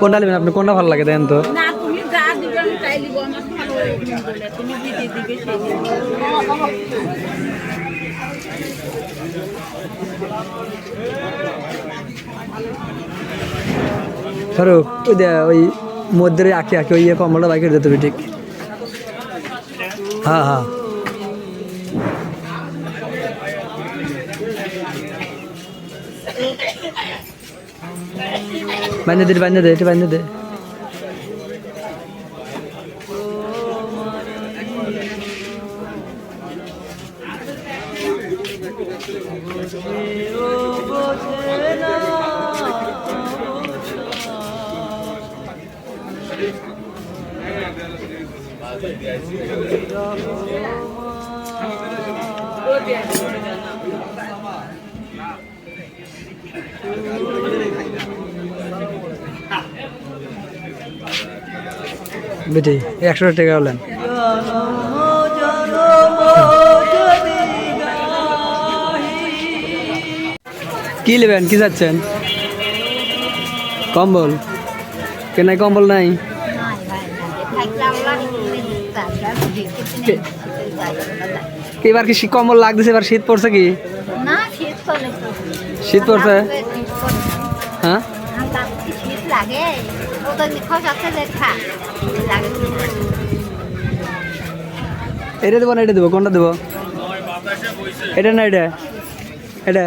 কোনটা নেবেন? আপনি কোনটা ভালো লাগে দেন তো? তুমি তুমি। ধরো ওই ওই মধ্যে আঁকি আঁকি ওই কমলটা বাইকে দিতে হবে ঠিক? হ্যাঁ হ্যাঁ। বান্ধে দে বান্ধে দে এটা বান্ধে দে। বেটি একশো টাকা হলেন কি নেবেন কি চাচ্ছেন? কম্বল। কেনাই কম্বল নাই? এবার কি কম্বল লাগতেছে এবার শীত পড়ছে কি? শীত পড়ছে? হ্যাঁ? দেখা এটা দেবো না এটা দেবো কোনটা দেবো? এটা না এটা? এটা?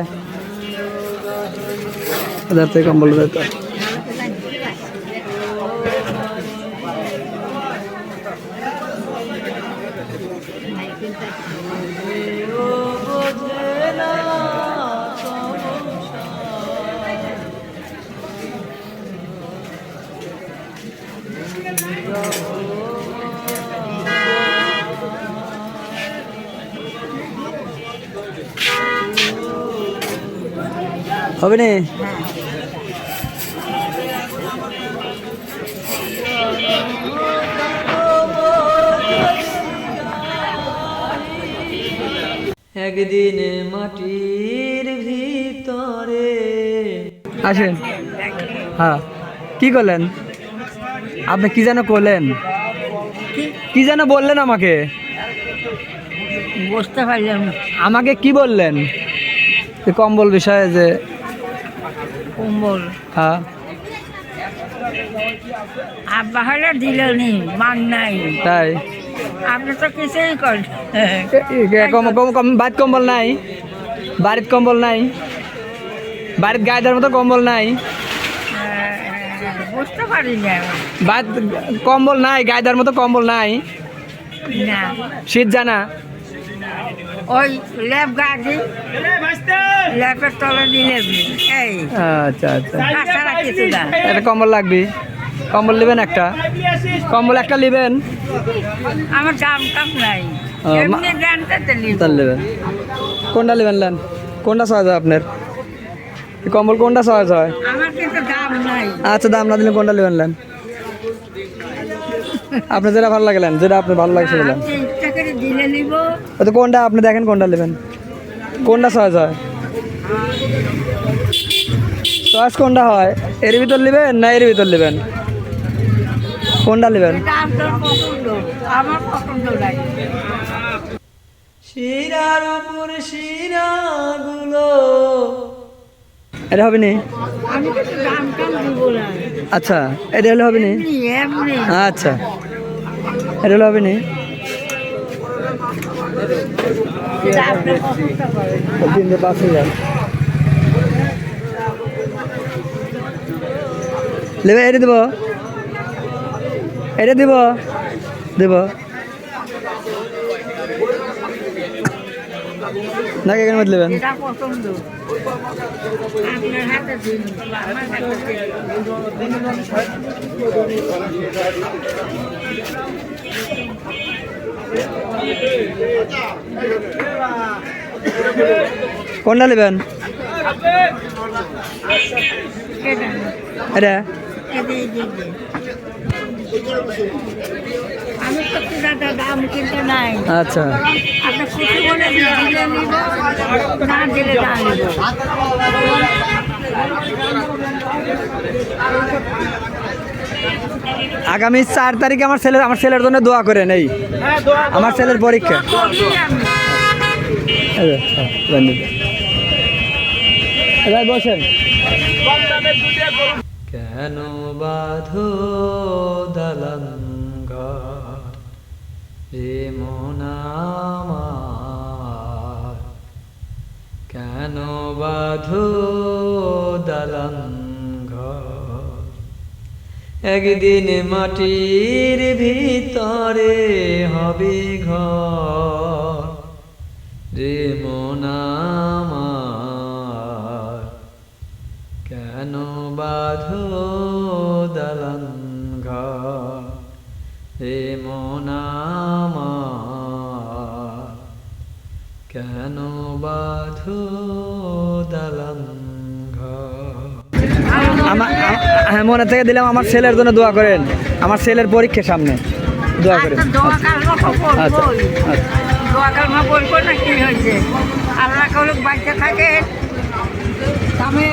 হবে নি। একদিন মাটির ভিতরে। আসেন। হ্যাঁ। কি করলেন? আপনি কি যেন করলেন? কি? যেন বললেন আমাকে? বুঝতে পারলাম আমাকে কি বললেন? কম্বল বিষয়ে যে কম্বল হ্যাঁ। আব্বা হলে দিল নি মান নাই। তাই? আপনি তো কিছুই করেন কম্বল নাই। বাড়িত কম্বল নাই। বাড়িত গায়ে মতো কম্বল নাই। বুঝতে পারি না। কম্বল নাই গায়ে মতো কম্বল নাই। শীত জানা। ওই ল্যাব গাড়ি ল্যাবের তলে দিলে এই। আচ্ছা আচ্ছা। একটা কম্বল লাগবে। কম্বল নেবেন একটা? কম্বল একটা নেবেন? আমার দাম কাম নাই। নেবেন। কোনটা নেবেন নেন? কোনটা সহজ হয় আপনার? কম্বল কোনটা সহজ হয়? আচ্ছা দাম না দিলে কোনটা নেবেন নেন? আপনার যেটা ভালো লাগলেন যেটা আপনার ভালো লাগছে বলেন আপনি ইচ্ছা করে দিলে নিব তো কোনটা আপনি দেখেন কোনটা নেবেন? কোনটা সহজ হয়? সহজ কোনটা হয়? এর ভিতর নেবেন না এর ভিতর নেবেন? কোনটা নেবেন? এটা আপনার পছন্দ। আমার পছন্দ নাই। শিরার উপর শিরাগুলো। এটা হবে নি? আচ্ছা এটা হলে হবে নি? আচ্ছা এটা হলে হবে নি? তিনটে পাঁচ হাজার নেবে এটা দেবো। এটা দিব। দেব। নাকি এখানে মধ্যে নেবেন পছন্দ আপনার হাতে দিন আমার হাতে দিন। কোনটা নেবেন? এটা? নাই আচ্ছা। আগামী চার তারিখে আমার ছেলের আমার ছেলের জন্য দোয়া করেন এই। আমার ছেলের পরীক্ষা। হ্যাঁ, ধন্যবাদ। এবার বসেন। কেন বাধো দালাঙ্গা মনামার কেন বাধো দালাঙ্গা একদিন মাটির ভিতরে হবে ঘর। রে মনামার কেন বাধো দালান ঘর? রে মনামার কেন বাধো দালান আমার হ্যাঁ মনে থেকে দিলাম আমার ছেলের জন্য দোয়া করেন। আমার ছেলের পরীক্ষা সামনে। দোয়া করেন। আচ্ছা, দোয়া কালমা আচ্ছা। বলব আচ্ছা। না কি হয়েছে? আল্লাহ বাচ্চা থাকে। আমি